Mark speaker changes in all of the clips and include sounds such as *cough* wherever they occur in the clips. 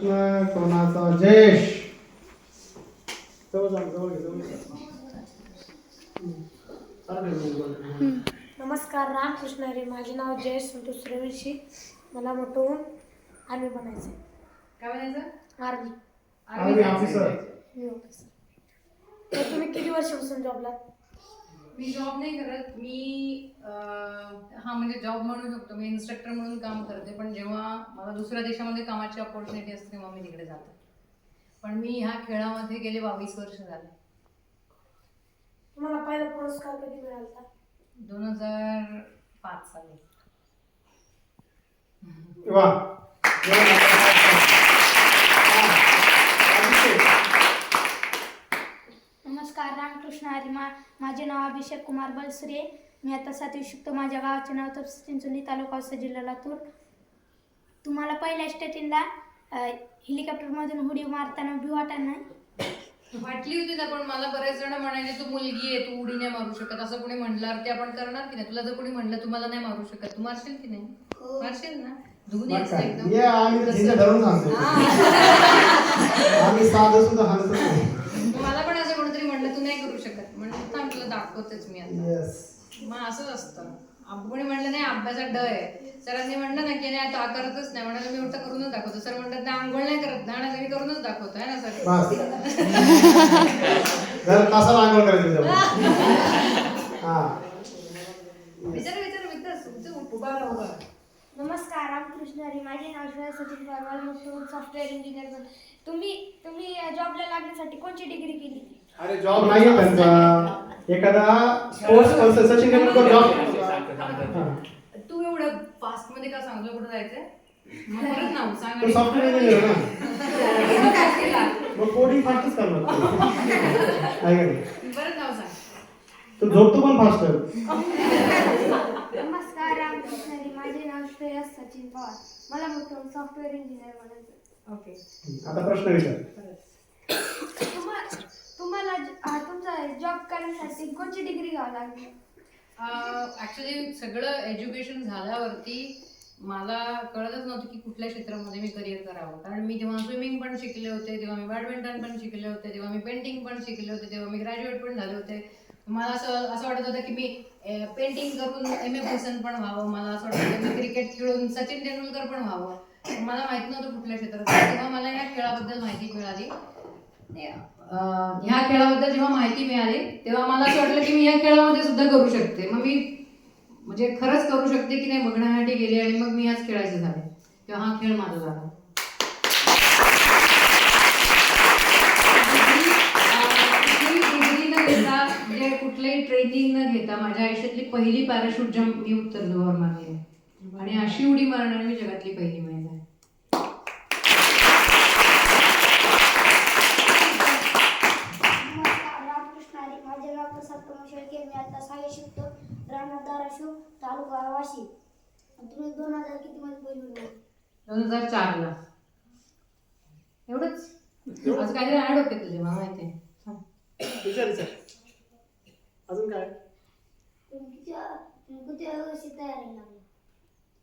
Speaker 1: प्रश्न कोणाचा? जयेश.
Speaker 2: नमस्कार रामकृष्ण हरी माझे नाव जयेश संतोष सूर्यवंशी. मला मोठं होऊन आर्मी बनायचं? आहे
Speaker 3: काय म्हणायचं
Speaker 2: आर्मी
Speaker 1: आर्मी ऑफिसर
Speaker 2: तर तुम्ही किती वर्षापासून जॉबला?
Speaker 3: मी जॉब नाही करत. मी हा म्हणजे जॉब म्हणू शकतो. मी इन्स्ट्रक्टर म्हणून काम करते. पण जेव्हा मला दुसऱ्या देशामध्ये कामाची ऑपॉर्च्युनिटी असते तेव्हा मी तिकडे जाते. पण मी ह्या खेळामध्ये गेले बावीस वर्ष झाले.
Speaker 2: तुम्हाला पहिला पुरस्कार कधी मिळाला?
Speaker 3: दोन हजार पाच साली.
Speaker 1: वा
Speaker 4: नमस्कार रामकृष्ण हरिमा माझे नाव अभिषेक कुमार बलसुरे मी आता सातवी शिकतो. माझ्या गावाचे नाव तपस चिंचोली तालुका औसा जिल्हा लातूर. तुम्हाला पहिल्या स्टेटिंगला हेलिकॉप्टरमधून उडी मारताना भी वाटत नाही?
Speaker 3: वाटली होती ना पण मला बरेच जण म्हणायचे तू मुलगी आहे तू उडी नाही मारू शकत. असं कोणी म्हणल्यावर ते आपण करणार की नाही? तुला जर कोणी म्हणलं तुम्हाला नाही मारू शकत. तू मारशील की नाही? मारशील ना? धुवून? एकदम.
Speaker 1: ये आम्ही सांगतो. आम्ही साधं सुद्धा हलत नाही
Speaker 3: मला पण असं कोणीतरी म्हणलं तू नाही करू शकत म्हणलं थांब तुला दाखवतेच मी आता. मग असंच असतं. आप- कोणी म्हणलं नाही अभ्यासात ड आहे. सरांनी म्हणलं ना की नाही तो हा करतच नाही. म्हणाला मी उलट करूनच दाखवतो. सर म्हणतात नाही आंघोळ नाही करत. ना ना, मी करूनच दाखवतो. आहे ना सर. *laughs* *laughs* *laughs*
Speaker 1: हा.
Speaker 3: विचार विचार विचार.
Speaker 4: नमस्कार रामकृष्ण हरी. माझे नाव श्रेया सचिन पवार मोठं सॉफ्टवेअर इंजिनियर तुम्ही तुम्ही जॉबला लागण्यासाठी कोणची डिग्री केली?
Speaker 1: अरे जॉब नाही त्यांचा. एखादा sports person Sachin Tendulkar job
Speaker 3: तू एवढं फास्टमध्ये का सांगतो कुठं जायचंय? मग
Speaker 1: सॉफ्टवेअर इंजिनियर ना.
Speaker 3: मग काय केला?
Speaker 1: मग कोडिंग फास्टच करणार. तो. आहे का नाही?
Speaker 3: परत नाव सांग.
Speaker 1: तो झोपतो पण फास्ट
Speaker 4: नमस्कार रामकृष्ण माझे नाव श्रेया सचिन पवार. मला मोठं सॉफ्टवेअर इंजिनियर बनायचं
Speaker 3: ओके
Speaker 1: आता प्रश्न विचार.
Speaker 4: तुम्हाला तुमचा जॉब करण्यासाठी कोणची डिग्री घ्यावी लागली?
Speaker 3: ऍक्च्युली सगळं एज्युकेशन झाल्यावरती मला कळतच नव्हतं की कुठल्या क्षेत्रामध्ये मी करिअर करावं. कारण मी जेव्हा स्विमिंग पण शिकले होते तेव्हा मी बॅडमिंटन पण शिकले होते तेव्हा मी पेंटिंग पण शिकले होते तेव्हा मी ग्रॅज्युएट पण झाले होते. मला असं असं वाटत होतं की मी पेंटिंग करून एम ए पर्सन पण व्हावं. मला असं वाटत होतं मी क्रिकेट खेळून सचिन तेंडुलकर पण व्हावं. मला माहीत नव्हतं कुठल्या क्षेत्रात. तेव्हा मला या खेळाबद्दल माहिती मिळाली. ह्या खेळाबद्दल जेव्हा माहिती मिळाली तेव्हा मला असं वाटलं की मी या खेळामध्ये सुद्धा करू शकते. मग मी म्हणजे खरंच करू शकते की नाही बघण्यासाठी गेले आणि मग मी याच खेळायचे झाले. तेव्हा हा खेळ माझा झाला. घेता म्हणजे कुठलंही ट्रेनिंग न घेता माझ्या आयुष्यातली पहिली पॅराशूट जम्प मी उत्तर ध्रुवावर मारली आहे. आणि अशी उडी मारणारी मी जगातली पहिली महिला आहे
Speaker 4: नमस्कार रामकृष्ण हरी माझे नाव प्रसाद प्रमोद आता सहावी शिकतो राहणार धाराशिव तालुका वाशी तुम्ही दोन हजार किती मध्ये
Speaker 3: दोन हजार चारला. एवढंच? असं काहीतरी ऍड होते तुझे मला माहिती आहे. सांग.
Speaker 1: विचार विचार. अजून काय?
Speaker 4: तुम्ही किती तुम्ही किती वर्षी तयारी लागली?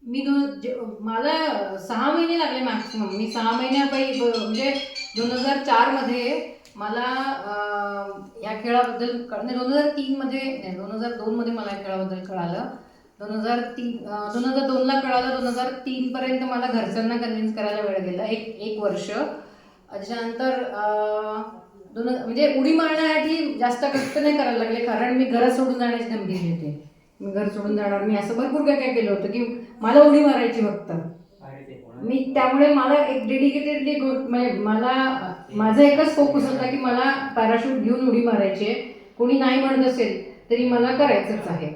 Speaker 3: मी दोन जे- मला सहा महिने लागले मॅक्सिमम मी सहा महिन्यापैकी ब- म्हणजे दोन हजार चारमध्ये मला या खेळाबद्दल कळ नाही दोन हजार तीनमध्ये नाही दोन हजार दोनमध्ये मला या खेळाबद्दल कळालं. दोन हजार तीन दोन हजार दोनला कळालं दोन हजार तीनपर्यंत मला घरच्यांना कन्व्हिन्स करायला वेळ गेला एक एक वर्ष. त्याच्यानंतर दोन म्हणजे उडी मारण्यासाठी जास्त कष्ट नाही करायला लागले कारण मी घरात सोडून जाण्याची धमकी घेते मी घर सोडून जाणार मी असं भरपूर काय काय केलं होतं की मला उडी मारायची फक्त. मी त्यामुळे मला एक डेडिकेटेडली म्हणजे मला माझा एकच फोकस होता की मला पॅराशूट घेऊन उडी मारायची आहे. कोणी नाही म्हणत असेल तरी मला करायचंच आहे.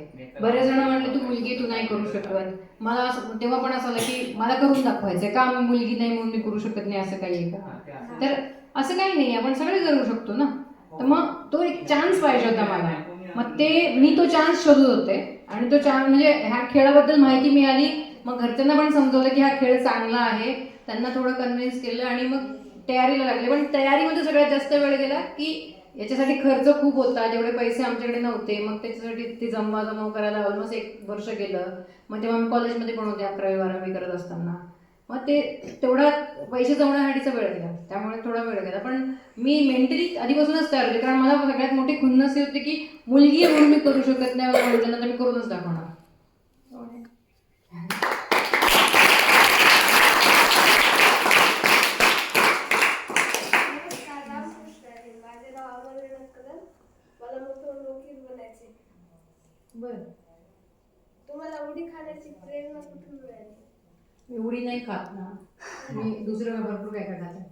Speaker 3: बरेच जण म्हणले तू मुलगी तू नाही करू शकत. मला असं तेव्हा पण असं आलं की मला करून दाखवायचं का मी मुलगी नाही म्हणून मी करू शकत नाही असं काही. आहे का तर असं काही नाही आपण सगळे करू शकतो ना. तर मग तो एक चान्स पाहिजे होता मला. मग ते मी तो चान्स शोधत होते. आणि तो चान्स म्हणजे ह्या खेळाबद्दल माहिती मिळाली. मग घरच्यांना पण समजवलं की हा खेळ चांगला आहे. त्यांना थोडं कन्व्हिन्स केलं आणि मग तयारीला लागले. पण तयारीमध्ये सगळ्यात जास्त वेळ गेला की याच्यासाठी खर्च खूप होता. जेवढे पैसे आमच्याकडे नव्हते मग त्याच्यासाठी ते जमवा करायला ऑलमोस्ट एक वर्ष गेलं. मग तेव्हा आम्ही कॉलेजमध्ये पण होते अकरावी बारावी करत असताना. मग ते तेवढा पैसे जमण्यासाठीचा वेळ गेला. त्यामुळे थोडा वेळ गेला. पण मी मेंटली आधीपासूनच तयार होते. कारण मला सगळ्यात मोठी खुन्नस ही होती की मुलगी म्हणून मी करू शकत नाही. म्हटल्यानंतर मी करूनच दाखवणार
Speaker 5: नमस्कार रामकृष्ण आहे माझे नाव अमरवीर कदम मला मोठं वकील बनायचे
Speaker 3: बरं
Speaker 5: तुम्हाला उडी खाण्याची प्रेरणा कुठून मिळाली
Speaker 3: मी उडी नाही खात ना मी दुसरं भरपूर काय काय खाते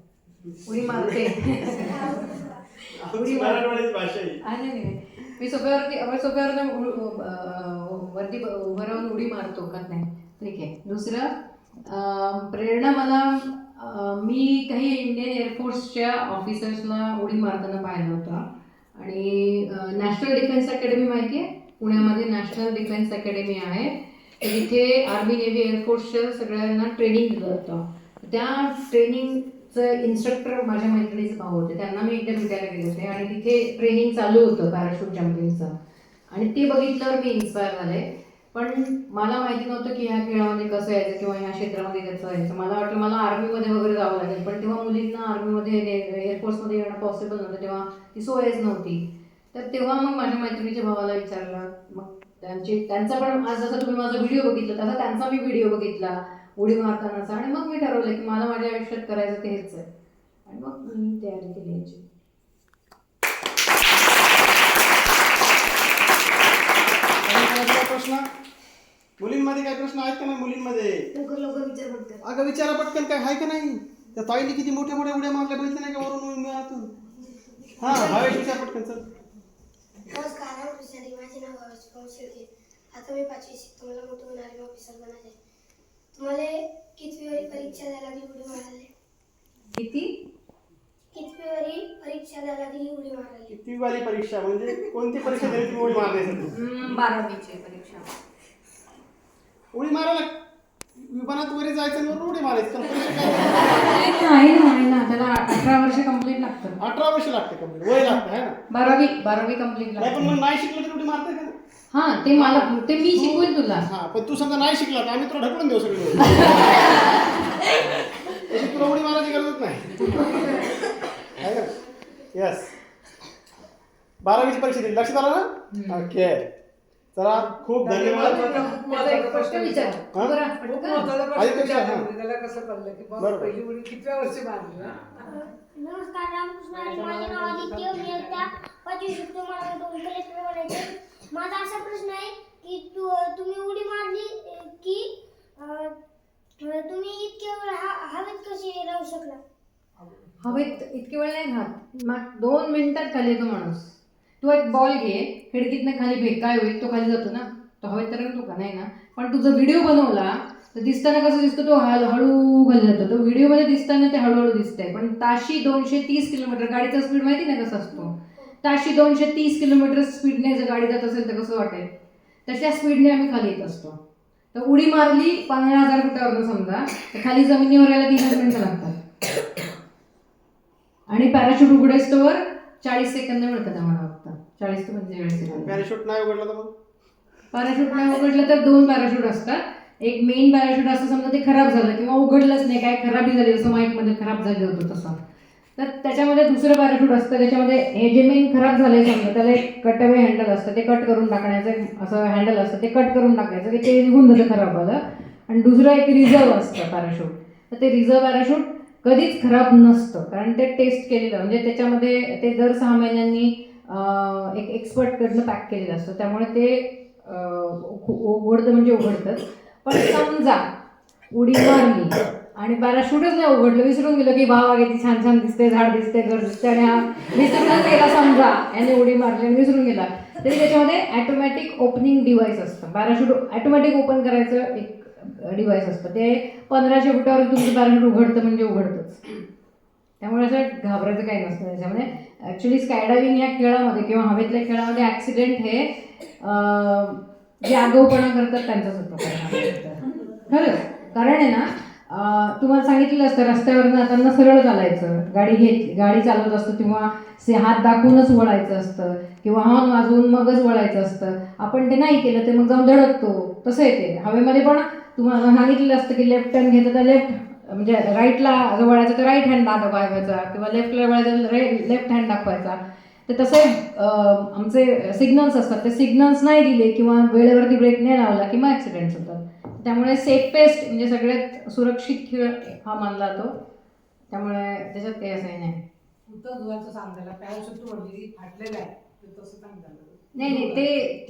Speaker 3: उडी मारते. *laughs* उडी मी सोफ्यावर वरती उभं राहून उडी मारतो का नाही? ठीक आहे. दुसरं प्रेरणा मला मी काही इंडियन एअरफोर्सच्या ऑफिसर्सना उडी मारताना पाहिलं होतं. आणि नॅशनल डिफेन्स अकॅडमी माहिती आहे? पुण्यामध्ये नॅशनल डिफेन्स अकॅडमी आहे. तिथे आर्मी नेव्ही एअरफोर्सच्या सगळ्यांना ट्रेनिंग दिलं होतं. त्या ट्रेनिंगचं इन्स्ट्रक्टर माझ्या मैत्रिणीचं भाऊ होते. त्यांना मी एकदा भेटायला गेले होते आणि तिथे ट्रेनिंग चालू होतं पॅराशूट जम्पिंगचं आणि ते बघितल्यावर मी इन्स्पायर झाले. पण मला माहिती नव्हतं की ह्या खेळामध्ये कसं यायचं किंवा ह्या क्षेत्रामध्ये कसं यायचं मला वाटलं मला आर्मीमध्ये वगैरे जावं लागेल. पण तेव्हा मुलींना आर्मीमध्ये एअरफोर्समध्ये येणं पॉसिबल नव्हतं. तेव्हा ती सोयच नव्हती. तर तेव्हा मग माझ्या मैत्रिणीच्या भावाला विचारलं. मग त्यांची त्यांचा पण आज जसं तुम्ही माझा व्हिडिओ बघितला तसा त्यांचा मी व्हिडिओ बघितला उडी मारतानाचा. आणि मग मी ठरवलं की मला माझ्या आयुष्यात करायचं ते हेच आहे. आणि मग मी तयारी केली याची.
Speaker 1: प्रश्न? मुलींमध्ये काय प्रश्न आहेत का नाही मुलींमध्ये? अगं विचारा पटकन काय आहे का नाही? त्या ताईने किती मोठ्या मोठ्या उड्या मारल्या बघितल्या नाही का वरून मिळातून हा भावेश विचार पटकन चल.
Speaker 5: नमस्कार रामकृष्ण माझे नाव भावेश कौशल्य आता मी पाचवी शिकतो मला मोठं होणारे ऑफिसर बनायचे तुम्हाला कितवी वारी परीक्षा द्यायला ती उडी मारायला?
Speaker 3: किती?
Speaker 5: कितवी वारी परीक्षा द्यायला ती उडी मारायला?
Speaker 1: किती वाली परीक्षा? म्हणजे कोणती परीक्षा द्यायची तुम्ही उडी मारण्यासाठी
Speaker 3: बारावीची परीक्षा.
Speaker 1: उडी मारायला विमानात वगैरे जायचं आणि वरून उडी मारायचं. परीक्षा काय?
Speaker 3: नाही ना ना त्याला अठरा वर्ष कंप्लीट लागतं.
Speaker 1: अठरा वर्ष लागते कंप्लीट वय लागतं है ना?
Speaker 3: बारावी बारावी कंप्लीट
Speaker 1: नाही पण
Speaker 3: लागतं.
Speaker 1: मग नाही शिकलं तर उडी मारता का?
Speaker 3: हा ते मला ते मी शिकवेल तुला.
Speaker 1: हा पण तू समजा नाही शिकला तर आम्ही तुला ढकलून देऊ सगळी तशी तुला उडी मारायची गरजच नाही. येस बारावीची परीक्षा दिली. लक्षात आलं ना? ओके चला खूप धन्यवाद.
Speaker 6: कसं
Speaker 7: नमस्कार रामकृष्ण आणि माझे नाव आदित्य मी आता पाचवी शिकतो मला दोन कलेक्टर बनायचे माझा असा प्रश्न आहे की तू तुम्ही उडी मारली की तुम्ही इतके वेळ हा- हवेत कशी राहू शकला?
Speaker 3: हवेत इतके वेळ नाही घात मग दोन मिनिटात खाली येतो माणूस. तो एक बॉल घे. खिडकीतनं खाली भेकाय होईल तो खाली जातो ना. तो हवेत तर तो का? नाही ना. पण तुझा व्हिडिओ बनवला तर दिसताना कसं दिसतो? तो हल हळू खाली जातो. तो व्हिडिओमध्ये दिसताना ते हळूहळू दिसतंय. पण ताशी दोनशे तीस किलोमीटर गाडीचा स्पीड माहिती ना कसा असतो? ताशी दोनशे तीस किलोमीटर स्पीडने जर गाडी जात असेल तर कसं वाटेल? तशा स्पीडने आम्ही खाली येत असतो. तर उडी मारली पंधरा हजार फुटावरनं समजा. तर खाली जमिनीवर यायला तीनच मिनटं लागतात. आणि पॅराशूट उघडायस्तोवर चाळीस सेकंद मिळतात आम्हाला. चाळीस ते पंचेचाळीस सेकंद
Speaker 1: पॅराशूट नाही उघडला तर मग?
Speaker 3: पॅराशूट नाही उघडलं तर दोन पॅराशूट असतात. एक मेन पॅराशूट असं समजा ते खराब झालं किंवा उघडलंच नाही काय खराबी झाली जसं माईकमध्ये खराब झालं होतं तसं. तर त्याच्यामध्ये दुसरं पॅराशूट असतं त्याच्यामध्ये हे जे मेन खराब झाले समजा त्याला एक कटवे हँडल असतं ते कट करून टाकण्याचं असं हँडल असतं ते कट करून टाकायचं की ते निघून जातं खराब झालं. आणि दुसरं एक रिझर्व असतं पॅराशूट तर ते रिझर्व पॅराशूट कधीच खराब नसतं कारण ते टेस्ट केलेलं म्हणजे त्याच्यामध्ये ते दर सहा महिन्यांनी एक एक्सपर्टकडनं पॅक केलेलं असतं. त्यामुळे ते उघडतं म्हणजे उघडतंच. पण समजा उडी मारली आणि पॅराशूटच नाही उघडलं विसरून गेलं की भावा किती छान छान दिसते झाड दिसते घर दिसते आणि हा विसरूनच गेला समजा याने उडी मारली आणि विसरून गेला. तरी त्याच्यामध्ये ॲटोमॅटिक ओपनिंग डिव्हाइस असतं. पॅराशूट ॲटोमॅटिक ओपन करायचं एक डिव्हाइस असतं. ते पंधराशे फुटावर तुमचं पॅराशूट उघडतं म्हणजे उघडतंच. त्यामुळे असं घाबरायचं काही नसतं त्याच्यामध्ये. ॲक्च्युली स्कायडायविंग या खेळामध्ये किंवा हवेतल्या खेळामध्ये ॲक्सिडेंट हे जे आगाऊपणा करतात त्यांचाच होतो खरंच. कारण आहे ना तुम्हाला सांगितलेलं असतं रस्त्यावरनं जाताना सरळ चालायचं. गाडी घेत गाडी चालवत असतं किंवा से हात दाखवूनच वळायचं असतं किंवा हॉर्न वाजवून मगच वळायचं असतं. आपण ते नाही केलं ते मग जाऊन धडकतो. तसं येते हवेमध्ये पण तुम्हाला सांगितलेलं असतं की लेफ्ट टर्न घेतं तर लेफ्ट म्हणजे राईटला वळायचं तर राईट हँड दाखवायचा किंवा लेफ्टला वळायचं तर लेफ्ट हँड दाखवायचा. तर तसे आमचे सिग्नल्स असतात. ते सिग्नल्स नाही दिले किंवा वेळेवरती ब्रेक नाही लावला किंवा ॲक्सिडेंट्स होतात. त्यामुळे सेफेस्ट म्हणजे सगळ्यात सुरक्षित खेळ हा मानला जातो. त्यामुळे त्याच्यात काही असं नाही. नाही नाही. ते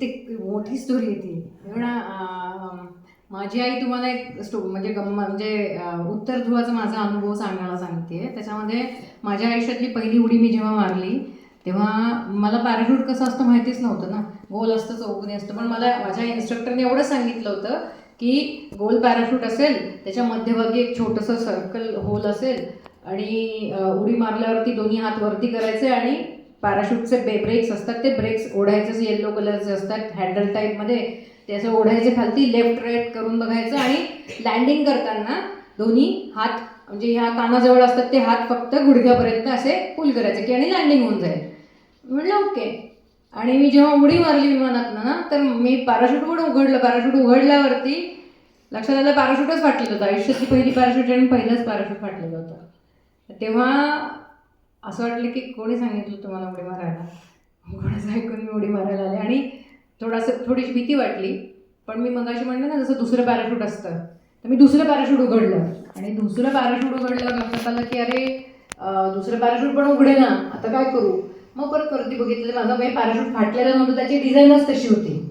Speaker 3: ते मोठी स्टोरी आहे ती. कारण अं, माझी आई तुम्हाला एक स्टो म्हणजे गम्मा म्हणजे उत्तर ध्रुवाचा माझा अनुभव सांगायला सांगते त्याच्यामध्ये माझ्या आयुष्यातली पहिली उडी मी जेव्हा मारली तेव्हा मला पॅराशूट कसं असतं माहितीच नव्हतं ना. गोल असतं चौकोनी असतं. पण मला माझ्या इन्स्ट्रक्टरने एवढं सांगितलं होतं की गोल पॅराशूट असेल त्याच्या मध्यभागी एक छोटंसं सर्कल होल असेल आणि उडी मारल्यावरती दोन्ही हात वरती करायचे आणि पॅराशूटचे बे ब्रेक्स असतात. ते ब्रेक्स ओढायचे येल्लो कलरचे असतात हँडल टाईपमध्ये ते असं ओढायचे खालती लेफ्ट राईट करून बघायचं आणि लँडिंग करताना दोन्ही हात म्हणजे ह्या कानाजवळ असतात ते हात फक्त गुडघ्यापर्यंत असे पुल करायचे की आणि लँडिंग होऊन जाईल. म्हटलं ओके. आणि मी जेव्हा उडी मारली विमानातनं ना तर मी पॅराशूट पण उघडलं. पॅराशूट उघडल्यावरती लक्षात आलं पॅराशूटच फाटलेलं होतं. आयुष्याची पहिली पॅराशूट आणि पहिलंच पॅराशूट फाटलेलं होतं. तेव्हा असं वाटलं की कोणी सांगितलं तुम्हाला उडी मारायला? कोणाचं ऐकून मी उडी मारायला आले? आणि थोडंसं थोडीशी भीती वाटली. पण मी मगाशी म्हणलं ना जसं दुसरं पॅराशूट असतं. तर मी दुसरं पॅराशूट उघडलं. आणि दुसरं पॅराशूट उघडलं लक्षात आलं की अरे दुसरं पॅराशूट पण उघडे ना. आता काय करू? मग परत परत बघितलं. माझं काही पॅराशूट फाटलेलं नव्हतं. त्याची डिझाईनच तशी होती.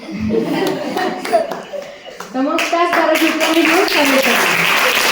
Speaker 3: *laughs* तर मग त्याच पॅराशूटला मी घेऊन सांगितलं